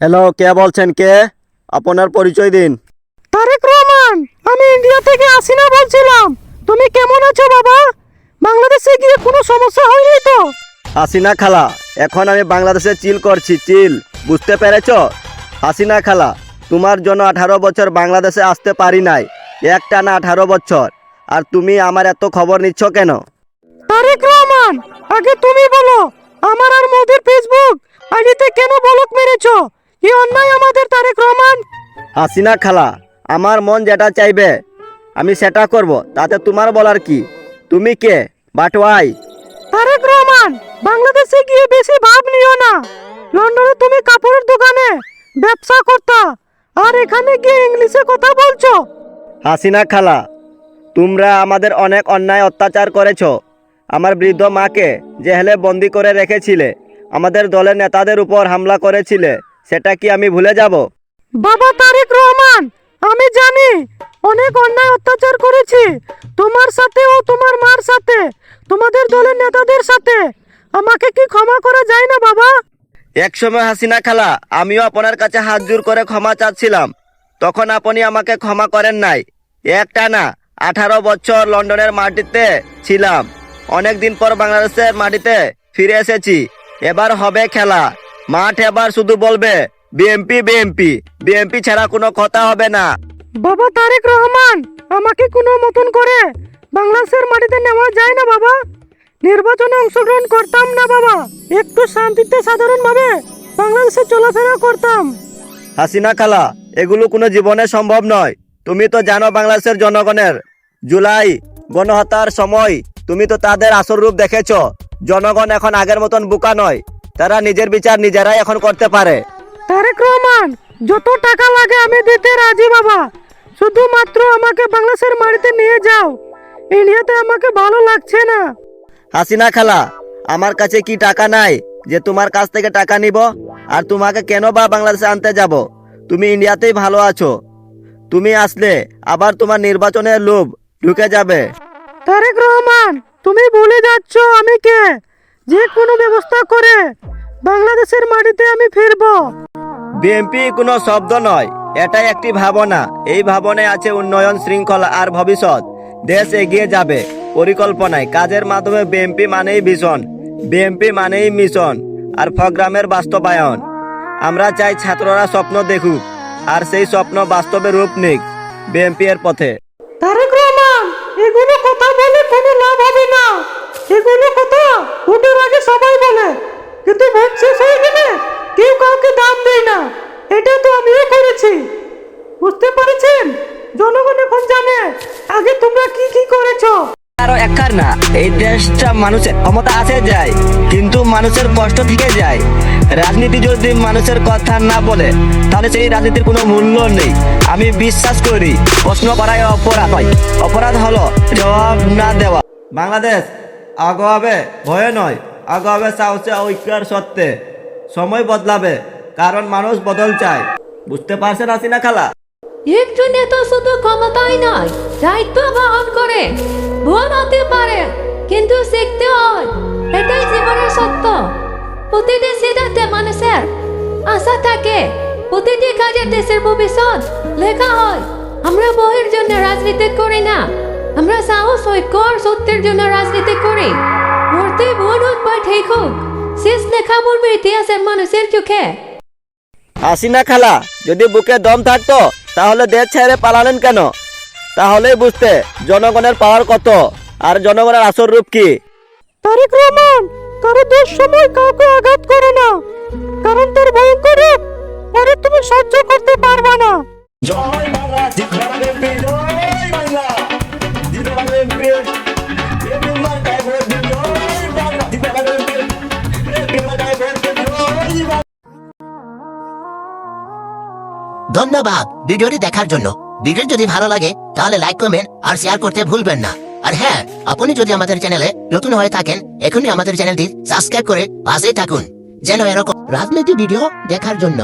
Hello কে বলছেন কে? আপনার পরিচয় দিন। তারেক রহমান আমি ইন্ডিয়া থেকে আসিনা বলছিলাম। তুমি কেমন আছো বাবা? বাংলাদেশে গিয়ে কোনো সমস্যা হয়নি তো? হাসিনা খালা এখন আমি বাংলাদেশে চিল করছি চিল। বুঝতে পেরেছ? হাসিনা খালা তোমার জন্য আঠারো বছর বাংলাদেশে আসতে পারি নাই। একটা না আঠারো বছর। আর তুমি আমার এত খবর নিচ্ছ কেন? তারেক রহমান আগে তুমি বলো আমার আর মোদির ফেসবুক আইডিতে কেন বলক মেরেছো? কি অন্যায় আমাদের তারেক রহমান। হাসিনা খালা আমার মন যেটা চাইবে আমি সেটা করব তাতে তোমার বলার কি? তুমি কে? বাট ওয়াই তারেক রহমান বাংলাদেশে গিয়ে বেশি ভাব নিও না। লন্ডনে তুমি কাপড়ের দোকানে ব্যবসা করতা আর এখানে গিয়ে ইংলিশে কথা বলছো। হাসিনা খালা তোমরা আমাদের অনেক অন্যায় অত্যাচার করেছ। আমার বৃদ্ধ মাকে জেহেলে বন্দি করে রেখেছিলে। আমাদের দলের নেতাদের উপর হামলা করেছিলে। সেটা কি আমি ভুলে যাব? বাবা তারেক রহমান আমি জানি অনেক অন্যায় অত্যাচার করেছি তোমার সাথে ও তোমার মার সাথে তোমাদের দলের নেতাদের সাথে। আমাকে কি ক্ষমা করা যায় না বাবা? এক সময় হাসিনা খালা আমিও আপনার কাছে হাত জোর করে ক্ষমা চাচ্ছিলাম। তখন আপনি আমাকে ক্ষমা করেন নাই। একটা না আঠারো বছর লন্ডনের মাটিতে ছিলাম। অনেক দিন পর বাংলাদেশের মাটিতে ফিরে এসেছি। এবার হবে খেলা। মাঠ এবার শুধু বলবে বিএমপি বিএমপি বিএমপি ছাড়া কোনো কথা হবে না। বাবা তারেক রহমান আমাকে কোনো মতন করে বাংলাদেশের মাটিতে নেওয়া যায় না বাবা। নির্বাচনে অংশগ্রহণ করতাম না বাবা। একটু শান্তিতে সাধারণভাবে বাংলাদেশে চলাফেরা করতাম। হাসিনা খালা এগুলো কোনো জীবনে সম্ভব নয়। তুমি তো জানো বাংলাদেশের জনগণের জুলাই গণহত্যার সময় তুমি তো তাদের আসল রূপ দেখেছ। জনগণ এখন আগের মতন বোকা নয়। তারা নিজের বিচার নিজেরাই এখন করতে পারে। তারেক রহমান যত টাকা লাগে আমি দিতে রাজি বাবা। শুধুমাত্র আমাকে বাংলাদেশের মাটিতে নিয়ে যাও। ইন্ডিয়াতে আমাকে ভালো লাগছে না। হাসিনা খালা আমার কাছে কি টাকা নাই যে তোমার কাছ থেকে টাকা নিব? আর তোমাকে কেন বা বাংলাদেশে আনতে যাব? তুমি ইন্ডিয়াতেই ভালো আছো। তুমি আসলে আবার তোমার নির্বাচনের লোভ ঢুকে যাবে। তারেক রহমান তুমি ভুলে যাচ্ছ আমি কে? যে কোনো ব্যবস্থা করে বাংলাদেশের মাটিতে আমি ফিরবো। বিএনপি কোনো শব্দ নয়, এটাই একটি ভাবনা। এই ভাবনায় আছে উন্নয়ন শৃঙ্খলা আর ভবিষ্যৎ। দেশ এগিয়ে যাবে, পরিকল্পনায়। কাজের মাধ্যমে বিএনপি মানেই ভীষণ বিএনপি মানেই মিশন আর প্রোগ্রামের বাস্তবায়ন। আমরা চাই ছাত্ররা স্বপ্ন দেখুক, আর সেই স্বপ্ন বাস্তবে রূপ নিক বিএনপি এর পথে তারেক রহমান এগুলো কথা বলে কোনো লাভ হবে না এগুলো কথা ভোটের আগে সবাই বলে কিন্তু ভোট শেষ হয়ে গেলে কেউ কাউকে দাম দেয় না এটা তো আমিও করেছি। বুঝতে পেরেছেন? জনগণ এখন জানে, আগে তোমরা কি কি করেছ। আরও একখার না, এই দেশটা মানুষের ক্ষমতা আছে যায়, কিন্তু মানুষের কষ্ট থেকে যায়। রাজনীতি যদি মানুষের কথা না বলে, তাহলে সেই রাজনীতির কোনো মূল্য নেই। আমি বিশ্বাস করি, প্রশ্ন করাই অপরাধ হয়। অপরাধ হলো জবাব না দেওয়া। বাংলাদেশ আগাবে, ভয়ে নয়। আগাবে ঐক্যের সত্ত্বে সময় বদলাবে। কারণ মানুষ বদল চায়। বুঝতে পারছেন আসিনা খালা? একজন নেতা শুধু ক্ষমতাই নয়, দায়িত্ব বহন করে। ভুল হতে পারে, কিন্তু শিখতে হয়। এটাই জীবনের সত্য। প্রতিটি সিদ্ধান্তে মানুষের আশা থাকে। প্রতিটি কাজে দেশের ভবিষ্যৎ লেখা হয়। আমরা বহির জন্য রাজনীতি করি না। আমরা সাহস, ঐক্য আর সত্যের জন্য রাজনীতি করি। মূর্তি ভুল হোক বা ঠিক হোক, শেষ লেখা বলবে ইতিহাসের মানুষের চোখে। হাসিনা খালা। যদি বুকে দম থাকতো তাহলে দেশ ছেড়ে পালালেন কেন? তাহলেই বুঝতে জনগণের পাওয়ার কত আর জনগণের আসর রূপ কি? তারেক রহমান কারও দোষ সময় কাউকে আঘাত করে না। কারণ তার ভয়ঙ্কর রূপ পরে তুমি সহ্য করতে পারবে না। জয় বাংলা। ধন্যবাদ ভিডিওটি দেখার জন্য। ভিডিও যদি ভালো লাগে, তাহলে লাইক কমেন্ট আর শেয়ার করতে ভুলবেন না। আর হ্যাঁ আপনি যদি আমাদের চ্যানেলে নতুন হয়ে থাকেন, এখনই আমাদের চ্যানেলটি সাবস্ক্রাইব করে পাশেই থাকুন। যেন এরকম রাজনীতি ভিডিও দেখার জন্য।